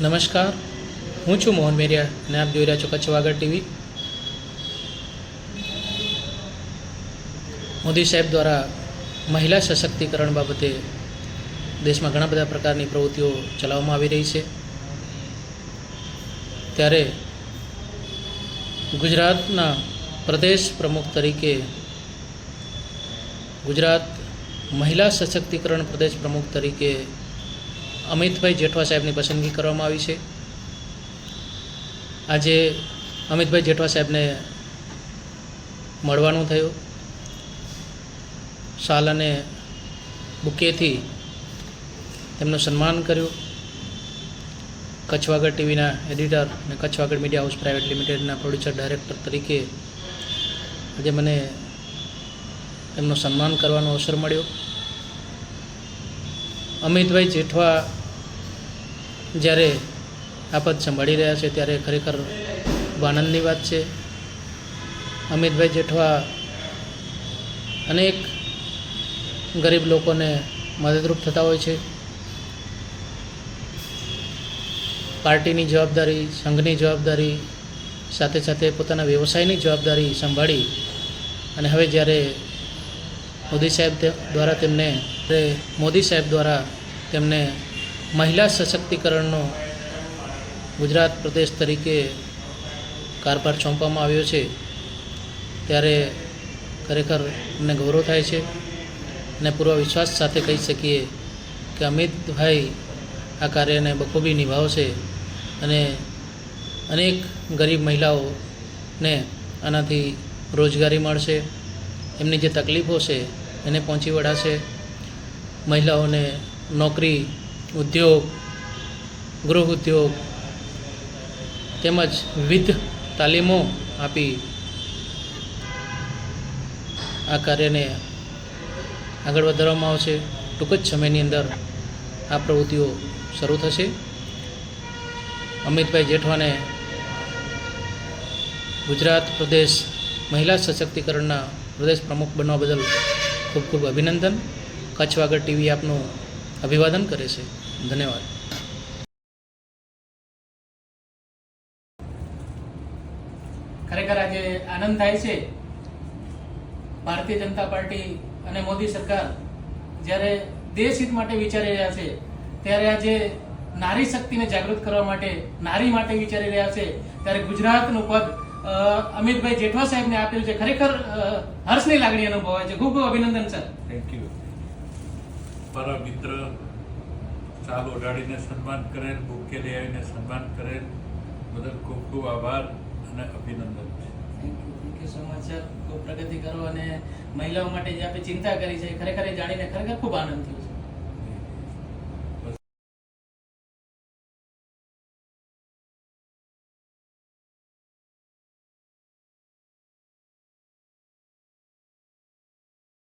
નમસ્કાર. હું છું મોહન મેરિયા અને આપ જોઈ રહ્યા છો કચ્છ વાગડ ટીવી. મોદી સાહેબ દ્વારા મહિલા સશક્તિકરણ બાબતે દેશમાં ઘણા બધા પ્રકારની પ્રવૃત્તિઓ ચલાવવામાં આવી રહી છે. ત્યારે ગુજરાતના પ્રદેશ પ્રમુખ તરીકે ગુજરાત મહિલા સશક્તિકરણ પ્રદેશ પ્રમુખ તરીકે અમિતભાઈ જેઠવા સાહેબની પસંદગી કરવામાં આવી છે. આજે અમિતભાઈ જેઠવા સાહેબને મળવાનું થયું. શાલ અને બુકેથી તેમનું સન્માન કર્યું. કચ્છવાગઢ ટીવીના એડિટર અને Kutch Vagad media house private લિમિટેડના પ્રોડ્યુસર, ડાયરેક્ટર તરીકે આજે મને એમનું સન્માન કરવાનો અવસર મળ્યો. અમિતભાઈ જેઠવા જ્યારે આપદ સંભાળી રહ્યા છે ત્યારે ખરેખર આનંદની વાત છે. અમિતભાઈ જેઠવા અનેક ગરીબ લોકોને મદદરૂપ થતા હોય છે. પાર્ટીની જવાબદારી, સંઘની જવાબદારી, સાથે સાથે પોતાના વ્યવસાયની જવાબદારી સંભાળી અને હવે જ્યારે મોદી સાહેબ દ્વારા તેમને, મોદી સાહેબ દ્વારા તેમને મહિલા સશક્તિકરણનો ગુજરાત પ્રદેશ તરીકે કારભાર સોંપવામાં આવ્યો છે, ત્યારે ખરેખર અમને ગૌરવ થાય છે અને પૂર્વ વિશ્વાસ સાથે કહી શકીએ કે અમિતભાઈ આ કાર્યને બખૂબી નિભાવશે અને અનેક ગરીબ મહિલાઓને આનાથી રોજગારી મળશે, એમની જે તકલીફો છે એને પહોંચી વળાશે. મહિલાઓને નોકરી ઉદ્યોગ, ગૃહ ઉદ્યોગ તેમજ વિવિધ તાલીમો આપી આ કાર્યને આગળ વધારવામાં આવશે. ટૂંક જ સમયની અંદર આ પ્રવૃત્તિઓ શરૂ થશે. અમિતભાઈ જેઠવાને ગુજરાત પ્રદેશ મહિલા સશક્તિકરણના પ્રદેશ પ્રમુખ બનવા બદલ ખૂબ ખૂબ અભિનંદન. કચ્છ વાગડ ટીવી આપનું અભિવાદન કરે છે. ધન્યવાદ. ખરેખર આજે આનંદ થાય છે. ભારતીય જનતા પાર્ટી અને મોદી સરકાર જ્યારે દેશ હિત માટે વિચારી રહ્યા છે ત્યારે આજે નારી શક્તિને જાગૃત કરવા માટે નારી માટે વિચારી રહ્યા છે ત્યારે ગુજરાતનું પદ અમિતભાઈ જેઠવા સાહેબને આપ્યું છે. ખરેખર હર્ષની લાગણી અનુભવાય છે. ખૂબ ખૂબ અભિનંદન સર. થેન્ક યુ મારા મિત્ર ચાલ ઓઢાડીને સન્માન કરેલ બુકે લઈ આવીને સન્માન કરેલ. બદલ ખૂબ ખૂબ આભાર અને અભિનંદન. છે થેન્ક યુ સો મચ ખૂબ પ્રગતિ કરો અને મહિલાઓ માટે જે આપણે ચિંતા કરી છે ખરેખર જાણીને ખરેખર ખૂબ આનંદ થયો છે